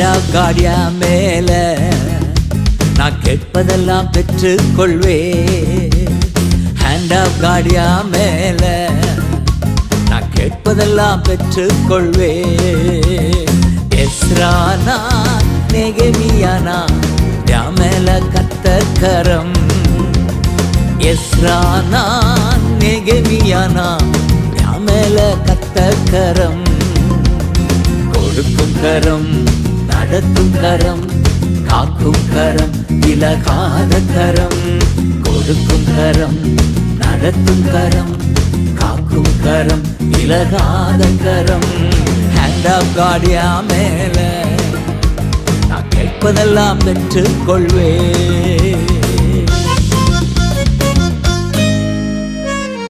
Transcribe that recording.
ஏண்டா காடியா மேல. நான் கேட்பதெல்லாம் பெற்று கொள்வே ஹேண்ட் ஆஃப் காடியா மேல. நான் கேட்பதெல்லாம் பெற்று கொள்வே எஸ்ரானா நெகமியானா யா மேல கத்தக்கரம் எஸ்ரானா நெகமியானா யா மேல கத்தக்கரம் கொடுக்கும் கரம் நடத்தும் கரம் காக்கும் கரம் விலகாத கரம். கொடுக்கும் கரம் நடத்தும் கரம் காக்கும் கரம் விலகாத கரம். ஹேண்ட் ஆஃப் காடியா மேல. நான் கேட்பதெல்லாம் பெற்றுக் கொள்வேன்